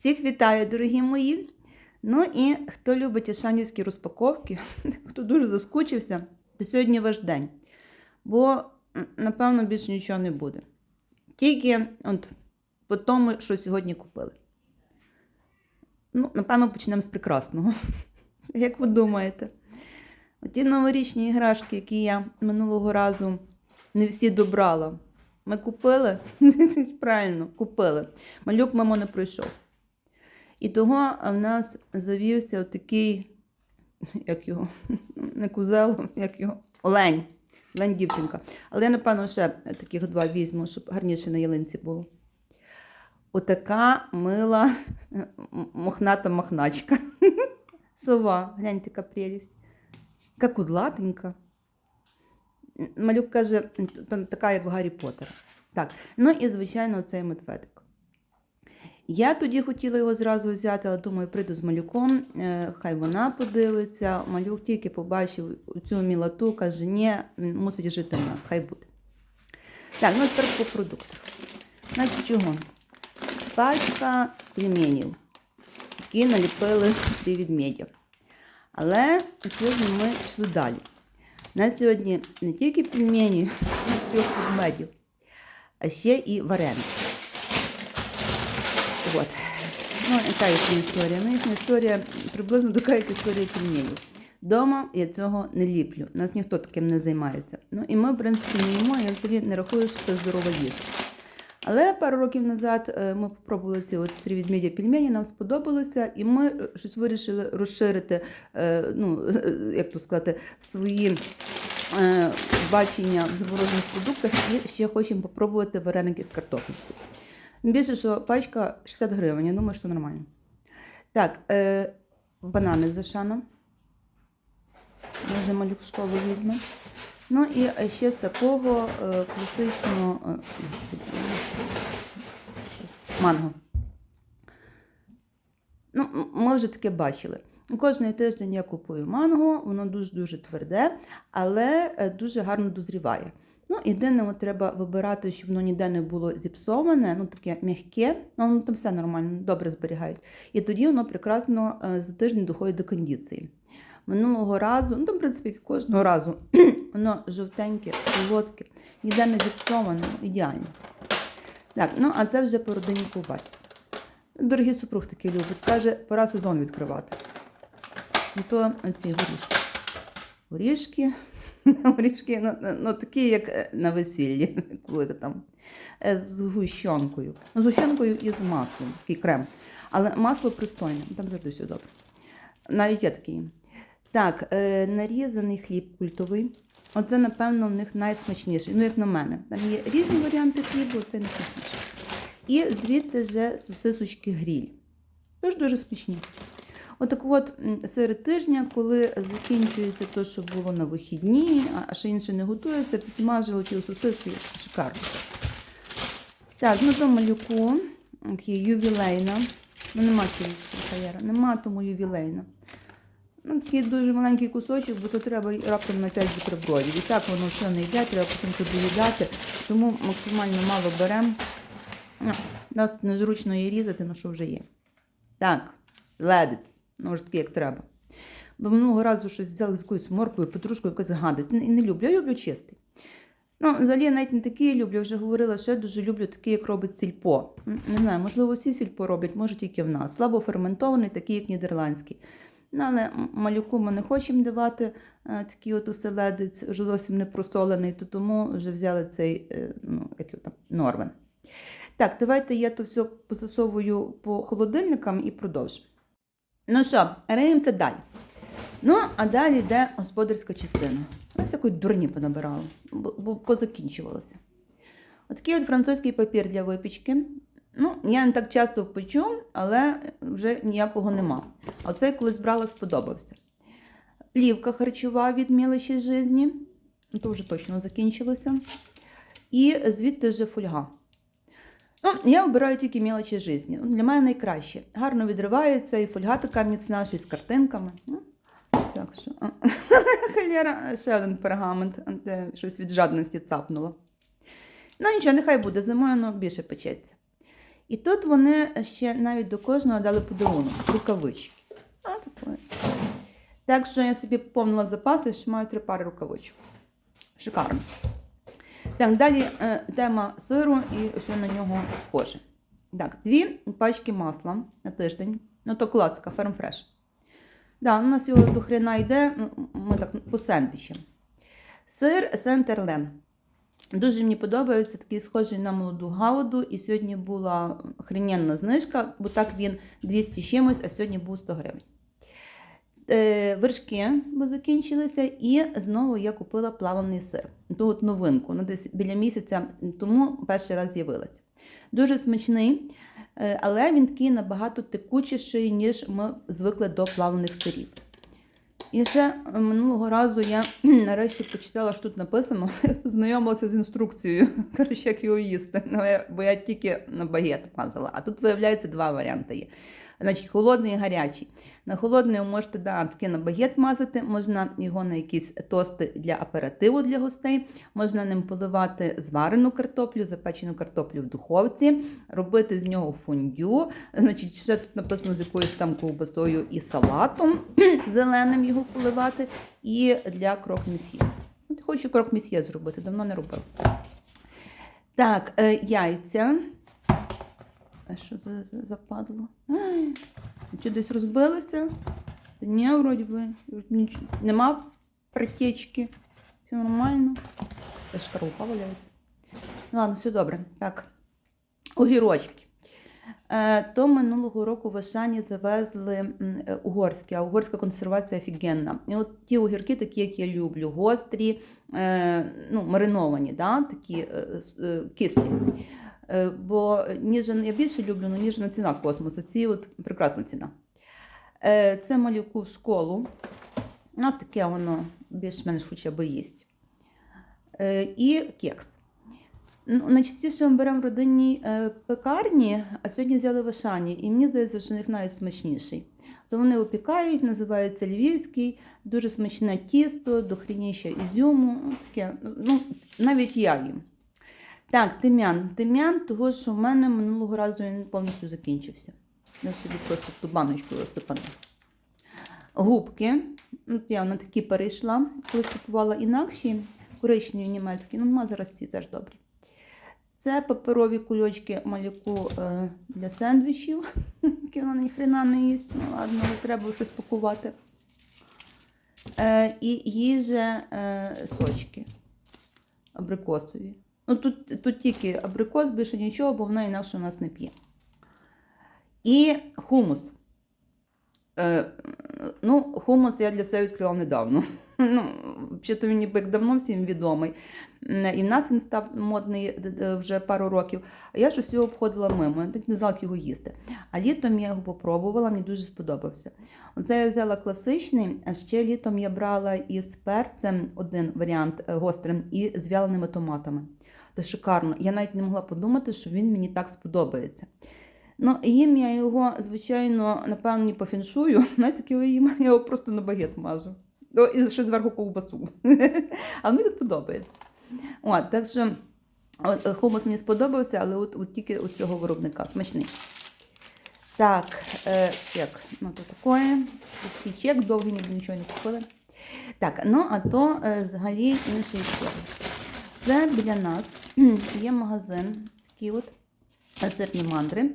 Всіх вітаю, дорогі мої. Ну і хто любить ішанівські розпаковки, хто дуже заскучився, то сьогодні ваш день. Бо, напевно, більше нічого не буде. Тільки от по тому, що сьогодні купили. Ну, напевно, почнемо з прекрасного. Як ви думаєте? Оті новорічні іграшки, які я минулого разу не всі добрала. Ми купили? Правильно, купили. Малюк мамо не пройшов. І того в нас завівся такий, як його, не кузел, як його, олень. Олень дівчинка. Але я, напевно, ще таких два візьму, щоб гарніше на ялинці було. Отака мила мохната мохначка. Сова, гляньте, яка прелість. Яка кудлатенька. Малюк каже, «То така, як в Гаррі Поттера. Так, ну і, звичайно, цей медведик. Я тоді хотіла його зразу взяти, але думаю, прийду з малюком, е, хай вона подивиться. Малюк тільки побачив цю мілоту, каже, ні, мусить жити в нас, хай буде. Так, ну тепер по продуктах. Значить, чого? Пачка пельменів, які наліпили відмедя. Але сьогодні ми йшли далі. На сьогодні не тільки пельмені а ще і вареники. От. Ну, яка їхня історія? Ну, їхня історія приблизно така, як історія пельменів. Дома я цього не ліплю. Нас ніхто таким не займається. Ну і ми, в принципі, не їмо, я взагалі не рахую, що це здорова їжа. Але пару років назад е, ми спробували ці от три відмідя пельмені, нам сподобалося, і ми е, щось вирішили розширити, е, ну, як то сказати, свої бачення в заморожених продуктах і ще хочемо попробувати вареники з картоплею. Більше, що пачка 60 гривень, я думаю, що нормально. Так, е, банани з шаном. Може, малюк в візьме. Ну і е, ще з такого е, класичного е, манго. Ну, ми вже таке бачили. Кожний тиждень я купую манго, воно дуже-дуже тверде, але е, дуже гарно дозріває. Ну, єдине, от треба вибирати, щоб воно ніде не було зіпсоване, ну таке м'яке, ну там все нормально, добре зберігають. І тоді воно прекрасно е, за тиждень доходить до кондиції. Минулого разу, ну там, в принципі, кожного разу, воно жовтеньке, солодке, ніде не зіпсоване, ну, ідеально. Так, ну а це вже по родині ковбать. Дорогий супруг такий любить. Каже, пора сезон відкривати. І то ці горішки. Горішки, горішки ну, ну, такі, як е, на весіллі, коли ти там е, з гущонкою. З гущонкою і з маслом, такий крем. Але масло пристойне, там завжди все добре. Навіть я такий. Так, е, нарізаний хліб культовий. Оце, напевно, в них найсмачніший. Ну, як на мене. Там є різні варіанти хлібу, це найсмачніший. І звідти вже сосисочки гріль. Дуже дуже смачні. Отак от м, серед тижня, коли закінчується те, що було на вихідні, а- ще інше не готується, підсмажили ті сосиски шикарно. Так, ну то малюку, такий ювілейна. Ну нема каєра, нема тому ювілейна. Ну, такий дуже маленький кусочок, бо то треба раптом на 5 бутербродів. І так воно все не йде, треба потім туди доїдати. Тому максимально мало беремо. Ну, Нас незручно її різати, ну що вже є. Так, следить. Ну, ж таки, як треба. Бо минулого разу щось взяли з якоюсь морквою, петрушкою, якась гадость. Не, не люблю. Я люблю чистий. Ну, взагалі я навіть не такий люблю, я вже говорила, що я дуже люблю такий, як робить сільпо. Не знаю, можливо, всі сільпо роблять, може тільки в нас. Слабо ферментований, такий, як нідерландський. Ну, але малюку ми не хочемо давати е, такий от оселедець, вже зовсім не просолений, то тому вже взяли цей, е, ну, як його там, Норвен. Так, давайте я то все пососовую по холодильникам і продовжу. Ну що, риємося далі. Ну, а далі йде господарська частина. Я всякої дурні понабирала, бо, позакінчувалося. Отакий от французький папір для випічки. Ну, я не так часто печу, але вже ніякого нема. А цей колись брала, сподобався. Плівка харчова від мілочі житті. Ну, То вже точно закінчилося. І звідти вже фольга. Ну, я обираю тільки мілочі житті. Ну, Для мене найкраще. Гарно відривається, і фольга така міцна, ще з картинками. Ну, так що. Халєра, ще один пергамент, де щось від жадності цапнуло. Ну нічого, нехай буде, зимою воно більше печеться. І тут вони ще навіть до кожного дали подарунок, рукавички. А, таке. Так що я собі поповнила запаси, ще маю три пари рукавичок. Шикарно. Так, далі е, тема сиру і все на нього схоже. Так, дві пачки масла на тиждень. Ну, то класика, фермфреш. Да, у нас його до хрена йде, ми так по сендвічам. Сир Сентерлен. Дуже мені подобається, такий схожий на молоду гауду. І сьогодні була хрененна знижка, бо так він 200 чимось, а сьогодні був 100 гривень. Е, вершки бо закінчилися, і знову я купила плавлений сир. Ту от новинку. Ну, десь біля місяця тому перший раз з'явилася. Дуже смачний, е, але він такий набагато текучіший, ніж ми звикли до плавлених сирів. І ще е, минулого разу я нарешті почитала, що тут написано, знайомилася з інструкцією, коротше, як його їсти. Ну, бо я тільки на багет мазала. А тут, виявляється, два варіанти є. Значить, холодний і гарячий. На холодний можете да, таки на багет мазати, можна його на якісь тости для аперитиву для гостей, можна ним поливати зварену картоплю, запечену картоплю в духовці, робити з нього фондю. Значить, ще тут написано з якоюсь там ковбасою і салатом зеленим його поливати, і для крок-месьє. От Хочу крок-месьє зробити, давно не робила. Так, е, яйця. А що це западло? Ай, Чи десь розбилися? Ні, вроді би. Нема притечки. Все нормально. Та шкарлупа валяється. Ладно, все добре. Так. Огірочки. Е, То минулого року в Ашані завезли е, угорські, а угорська консервація офігенна. І от ті огірки, такі, як я люблю, гострі, е, ну, мариновані, да? такі кислі. Е, Бо ніжен я більше люблю, але ніжна ціна космосу. Ці от прекрасна ціна. Е, Це малюку в школу. Ну, таке воно більш-менш хоча б їсть. Е, І кекс. Ну, Найчастіше ми беремо в родинній пекарні, а сьогодні взяли в Ашані. І мені здається, що у них навіть смачніший. То вони опікають, називається львівський, дуже смачне тісто, дохрініше ізюму. Ну, таке, ну, навіть я їм. Так, тим'ян. Тим'ян, того, що в мене минулого разу він повністю закінчився. Я собі просто ту баночку розсипану. Губки. От я на такі перейшла, колись купувала інакші, коричневі німецькі, ну нема зараз ці теж добрі. Це паперові кульочки малюку е, для сендвічів, які вона ніхрена не їсть. Ну ладно, але треба щось пакувати. Е, і їже сочки абрикосові. Ну, тут, тут тільки абрикос, більше нічого, бо вона інакше у нас не п'є. І хумус. Е, ну, хумус я для себе відкрила недавно. ну, взагалі, він ніби як давно всім відомий. І в нас він став модний д- д- вже пару років. Я щось його обходила мимо, я не знала, як його їсти. А літом я його попробувала, мені дуже сподобався. Оце я взяла класичний, а ще літом я брала із перцем один варіант е, гострим і з вяленими томатами. Це шикарно. Я навіть не могла подумати, що він мені так сподобається. Ну, їм я його, звичайно, напевно, не пофіншую. Знаєте, я його просто на багет мажу. О, і ще зверху ковбасу. А мені так подобається. От, так що от, хумус мені сподобався, але от, от тільки у цього виробника смачний. Так, е, чек. Ну, то таке. Такий чек, довгий ніби нічого не купили. Так, ну а то е, взагалі інший історія. Це біля нас є магазин, такий е, сирні мандри,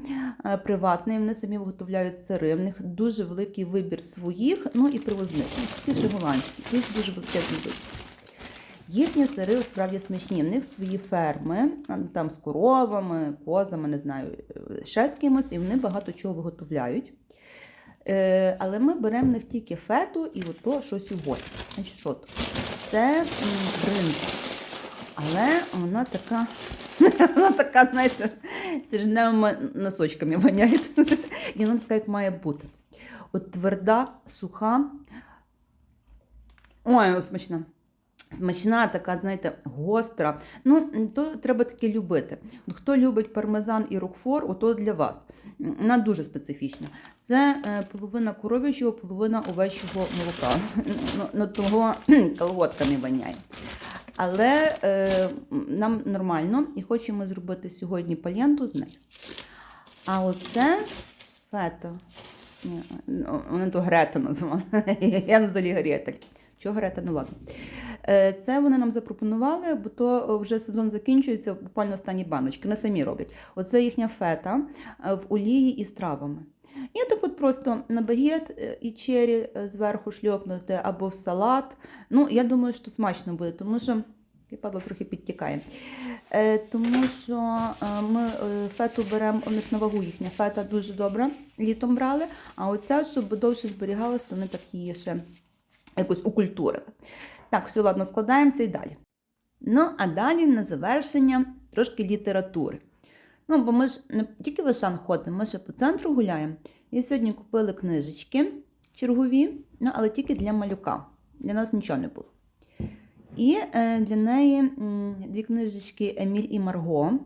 е, приватний. Вони самі виготовляють сири. В них дуже великий вибір своїх, ну і привозних. Ті ще голландські, є дуже величезний. Їхні сири справді смачні. В них свої ферми, там з коровами, козами, не знаю, е, ще з кимось, і вони багато чого виготовляють. Е, але ми беремо в них тільки фету і ото щось угодь. Значить, що? Це бринза. Але вона така, вона така, знаєте, тижневими носочками воняє. І вона така, як має бути. От тверда, суха. Ой, смачна. Смачна, така, знаєте, гостра. Ну, то треба таке любити. Хто любить пармезан і рокфор, ото для вас. Вона дуже специфічна. Це е, половина коров'ячого, половина овечого молока. Ну, ну, того колготками воняє. Але е, нам нормально і хочемо зробити сьогодні пальянту з нею. А оце фета. Ну, вони то Грета називали. Я надалі Гретель. Чого Грета? Ну ладно. Е, Це вони нам запропонували, бо то вже сезон закінчується, буквально останні баночки. Не самі роблять. Оце їхня фета е, в олії із травами. І так от просто на багет е, і чері е, зверху шльопнути або в салат. Ну, я думаю, що смачно буде, тому що падло трохи підтікає. Е, тому що ми фету беремо у них на вагу їхня фета дуже добра, літом брали, а оця, щоб довше зберігалась, то вони так її ще якось укультурили. Так, все, ладно, складаємося і далі. Ну, а далі на завершення трошки літератури. Ну, бо ми ж не тільки в Ашан ходимо, ми ще по центру гуляємо. І сьогодні купили книжечки чергові, ну, але тільки для малюка. Для нас нічого не було. І е, для неї дві книжечки Еміль і Марго.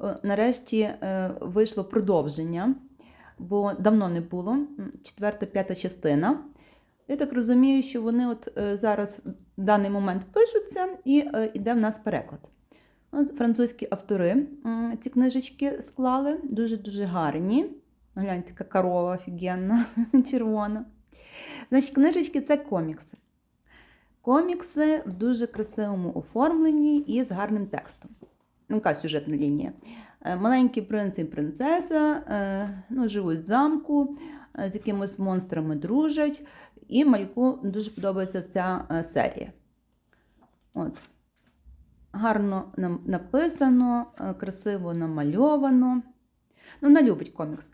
Е, Нарешті е, вийшло продовження, бо давно не було. Четверта, п'ята частина. Я так розумію, що вони от зараз в даний момент пишуться і е, іде в нас переклад. Французькі автори ці книжечки склали, дуже-дуже гарні. Гляньте, яка корова офігенна, червона. Значить, книжечки це комікси. Комікси в дуже красивому оформленні і з гарним текстом. Ну, яка сюжетна лінія. Е, Маленький принц і принцеса е, ну, живуть в замку, е, з якимись монстрами дружать. І малюку дуже подобається ця серія. От. Гарно написано, красиво намальовано. Ну, вона любить комікс.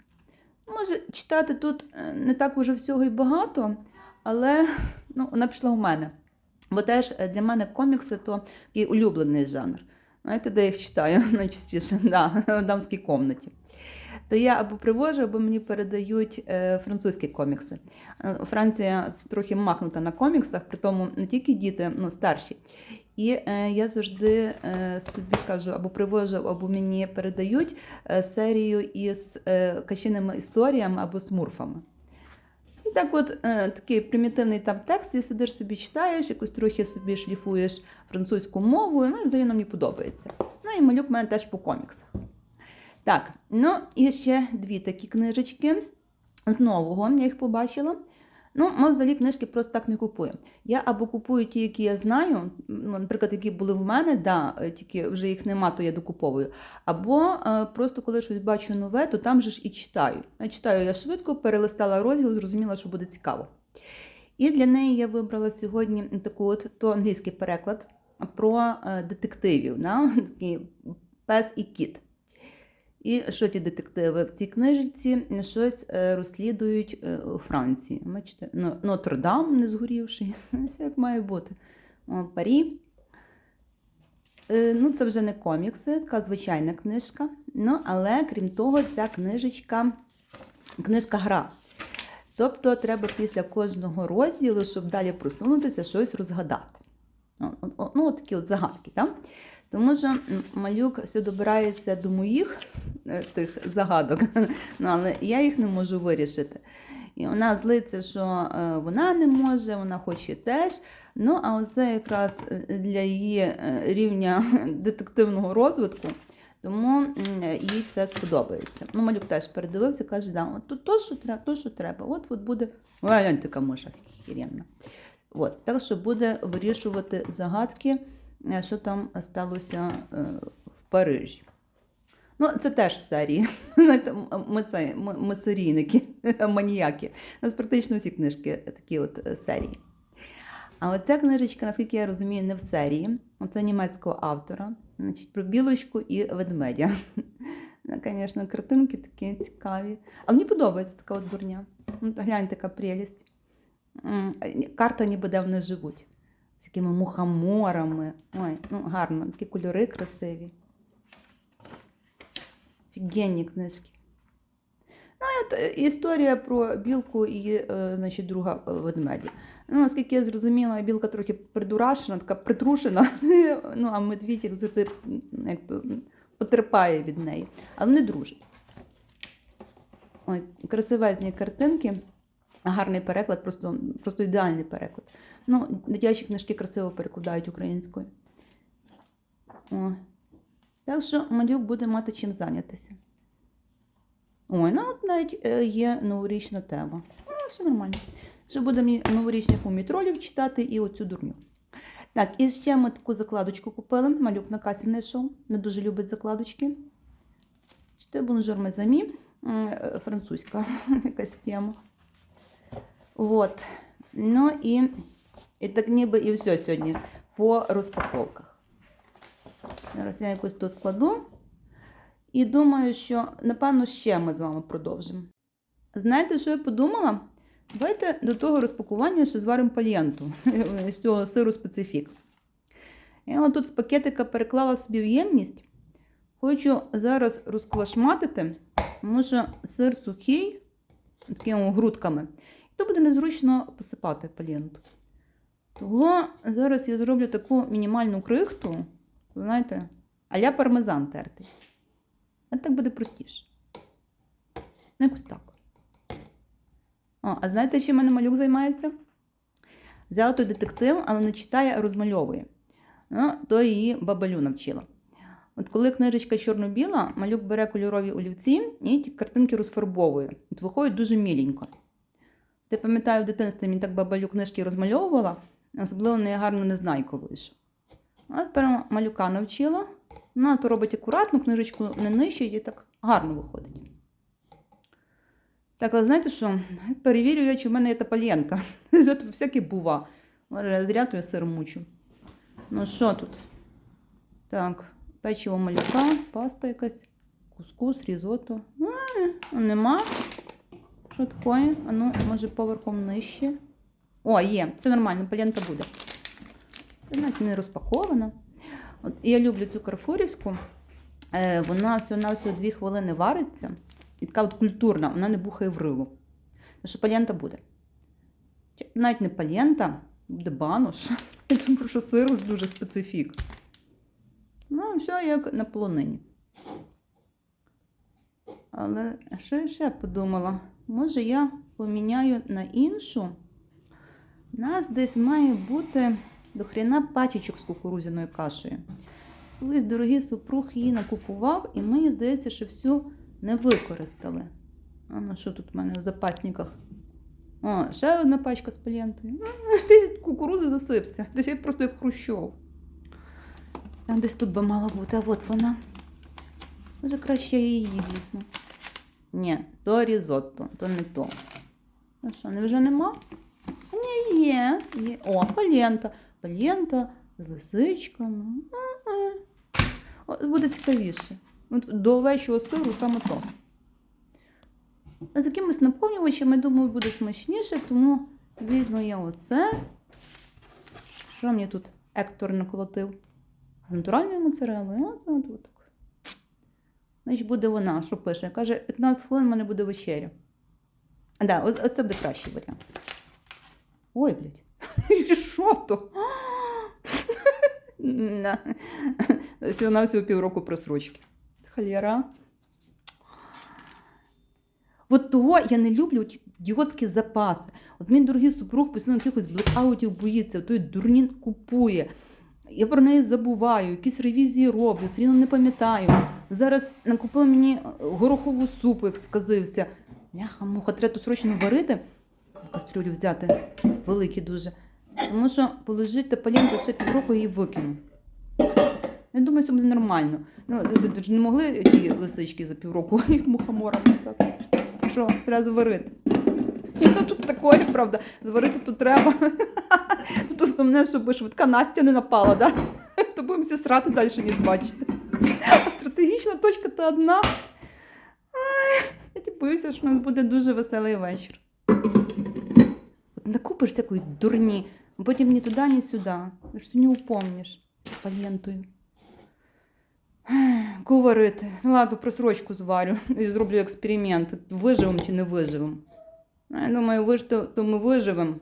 Може, читати тут е, не так уже всього і багато, але ну, вона пішла у мене. Бо теж е, для мене комікси то такий улюблений жанр. Знаєте, де я їх читаю найчастіше? Да, в дамській комнаті. То я або привожу, або мені передають е, французькі комікси. Франція трохи махнута на коміксах, при тому не тільки діти, ну старші. І е, я завжди е, собі кажу, або привожу, або мені передають е, серію із качиними історіями або смурфами. І так от такий примітивний там текст, і сидиш собі читаєш, якось трохи собі шліфуєш французьку мову, ну і взагалі нам мені подобається. Ну і малюк в мене теж по коміксах. Так, ну і ще дві такі книжечки з нового, я їх побачила. Ну, ми взагалі книжки просто так не купуємо. Я або купую ті, які я знаю, ну, наприклад, які були в мене, да, е, тільки вже їх нема, то я докуповую. Або е, просто коли щось бачу нове, то там же ж і читаю. Я читаю я швидко, перелистала розділ, зрозуміла, що буде цікаво. І для неї я вибрала сьогодні таку от то англійський переклад про е, детективів, да? такий пес і кіт. І що ті детективи в цій книжці щось е, розслідують е, у Франції. Бачите, Нотр-Дам не згорівший, все як має бути. О, Парі. Е, Ну, це вже не комікси, така звичайна книжка. Ну, але крім того, ця книжечка, книжка гра. Тобто треба після кожного розділу, щоб далі просунутися, щось розгадати. Ну, от такі от загадки. Так? Тому що малюк все добирається до моїх е, тих загадок, ну, але я їх не можу вирішити. І вона злиться, що е, вона не може, вона хоче теж. Ну, а оце якраз е, для її рівня детективного розвитку, тому їй це сподобається. Ну, малюк теж передивився, каже, да, от тут то, що треба, то, що треба. От, от буде. Ой, така миша хіренна. От, так що буде вирішувати загадки, що там сталося е, в Парижі. Ну, це теж серії. Ми, це, ми, ми серійники, маніяки. У нас практично всі книжки такі от е, серії. А оця книжечка, наскільки я розумію, не в серії. Оце німецького автора. Значить, про білочку і ведмедя. Ну, Звісно, картинки такі цікаві. Але мені подобається така от дурня. Гляньте, така прелість. Карта ніби де вони живуть. З такими мухоморами. Ой, ну гарно, такі кольори красиві. Офігенні книжки. Ну, і от е, історія про білку і е, значить, друга е, ведмеді. Ну, наскільки я зрозуміла, білка трохи придурашена, така притрушена, ну, а медвідь як завжди як то, потерпає від неї. Але не дружить. Ой, красивезні картинки, гарний переклад, просто, просто ідеальний переклад. Ну, дитячі книжки красиво перекладають українською. О. Так що малюк буде мати чим зайнятися. Ой, ну от навіть е, є новорічна тема. Ну, все нормально. Ще будемо новорічних мумітролів читати і оцю дурню. Так, і ще ми таку закладочку купили. Малюк на касі знайшов. Не дуже любить закладочки. Чте бонжур мезамі. Е, Французька якась тема. Вот. Ну і, і так ніби і все сьогодні по розпаковках. Зараз я якось тут складу. І думаю, що напевно ще ми з вами продовжимо. Знаєте, що я подумала? Давайте до того розпакування ще зваримо пальєнту з цього сиру специфік. Я тут з пакетика переклала собі в ємність. Хочу зараз розклашматити, тому що сир сухий, такими грудками, то буде незручно посипати пальєнту. Того зараз я зроблю таку мінімальну крихту, знаєте, а-ля пармезан тертий. А так буде простіше. Ну, якось так. О, а знаєте, чим мене малюк займається? Взяла той детектив, але не читає, а розмальовує. Ну, то її бабалю навчила. От коли книжечка чорно-біла, малюк бере кольорові олівці і ті картинки розфарбовує. От виходить дуже міленько. Ти пам'ятаю, в дитинстві мені так бабалю книжки розмальовувала, особливо не гарно незнайко вийшов. А тепер малюка навчила. Ну, а то робить акуратно, книжечку не нижче і так гарно виходить. Так, але знаєте що? Перевірю я, чи в мене є та пальєнта. Всяке бува. Зря то я сир мучу. Ну, що тут? Так, печиво малюка, паста якась, кускус, різото. Нема. Таке? А ну, може, поверхом нижче. О, є, це нормально, пальєнта буде. Навіть не розпакована. От, я люблю цю карфурівську. Е, вона всього-навсього 2 хвилини вариться. І така от культурна, вона не бухає в рилу. Тому що пальєнта буде. Навіть не пальєнта, буде банош. Я думаю, що сир дуже специфік. Ну, все як на полонині. Але що я ще подумала? Може, я поміняю на іншу? Нас десь має бути до хрена пачечок з кукурудзяною кашею. Колись дорогий супруг її накупував, і мені здається, що всю не використали. А ну що тут в мене в запасниках? О, ще одна пачка з пальєнтою. Ти кукурудзи засипся. Я просто як хрущов. А десь тут би мала бути, а от вона. Може, краще я її візьму. Ні, то різотто, то не то. А що, невже нема? Ні, є, є. О, пальєнта. Пальєнта з лисичками. О, Буде цікавіше. От до овечого сиру саме то. З якимось наповнювачем, я думаю, буде смачніше, тому візьму я оце. Що мені тут Ектор наколотив? З натуральною моцарелою. От, от, от. Значить, буде вона, що пише. Каже, 15 хвилин в мене буде вечеря. Да, оце буде кращий варіант. Ой, блядь. Що то? Всього на всього півроку просрочки. Холєра. От того я не люблю ті ідіотські запаси. От мій дорогий супруг постійно якихось блекаутів боїться, той дурнін купує. Я про неї забуваю, якісь ревізії роблю, все рівно не пам'ятаю. Зараз накупив мені горохову супу, як сказився. Ляха, муха, треба то срочно варити, кастрюлю взяти, великі дуже. Тому що положити та палінку ще півроку її викину. Я думаю, це буде нормально. Ну, не могли ті лисички за півроку їх мухоморами стати. Що, треба зварити. Ну, тут такое, правда, зварити тут треба. Тут основне, щоб швидка Настя не напала, да? то будемо срати далі, ніж бачите. А стратегічна точка то одна. Ай, я ті боюся, що у нас буде дуже веселий вечір. От накупиш всякої дурні, а потім ні туди, ні сюди. Ж не упомніш палєнтою. Кого варити? Ну ладно, просрочку зварю і зроблю експеримент. Виживемо чи не виживемо. Ну, Я думаю, вижити, то ми виживемо.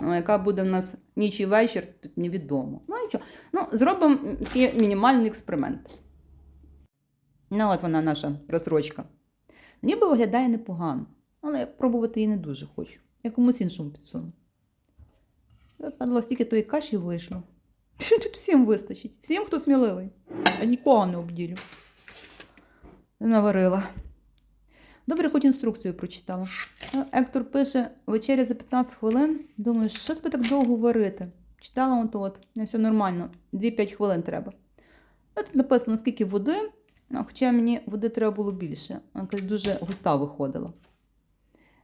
Ну, яка буде в нас ніч і вечір, тут невідомо. Ну нічого. Ну, зробимо мінімальний експеримент. Ну, от вона наша розсрочка. Ніби виглядає непогано, але я пробувати її не дуже хочу. Я комусь іншому підсуну. Падало стільки тої каші вийшло. Тут всім вистачить. Всім, хто сміливий. Я нікого не обділю. Наварила. Добре, хоч інструкцію прочитала. Ектор пише вечеря за 15 хвилин. Думаю, що тобі так довго варити? Читала от от, все нормально, 2-5 хвилин треба. Тут написано, скільки води, хоча мені води треба було більше. Якась дуже густа виходила.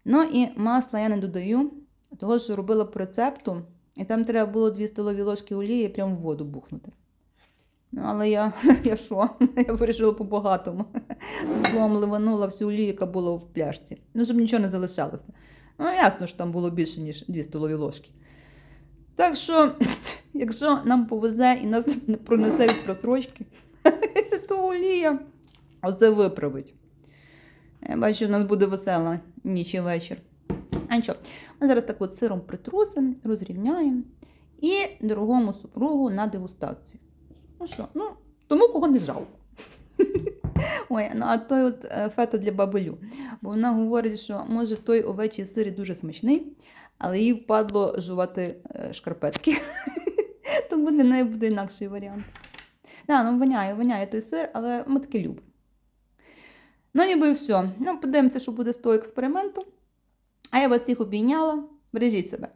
Ну і масла я не додаю, того що робила по рецепту, і там треба було 2 столові ложки олії прямо в воду бухнути. Ну, але я, я що? Я вирішила по-багатому. Злом ливанула всю олію, яка була в пляшці. Ну, щоб нічого не залишалося. Ну, ясно, що там було більше, ніж 2 столові ложки. Так що, якщо нам повезе і нас пронесе від просрочки, то олія оце виправить. Я бачу, у нас буде весела ніч і вечір. А нічого, ми зараз так от сиром притрусимо, розрівняємо і дорогому супругу на дегустацію. Ну що, ну, тому кого не жалко. Ой, ну а той от е, фета для бабелю. Бо вона говорить, що може той овечий сир дуже смачний, але їй впадло жувати е, шкарпетки. Тому для неї буде інакший варіант. Да, ну воняє, воняє той сир, але ми таки любимо. Ну, ніби і все. Ну, подивимося, що буде з того експерименту. А я вас всіх обійняла. Бережіть себе.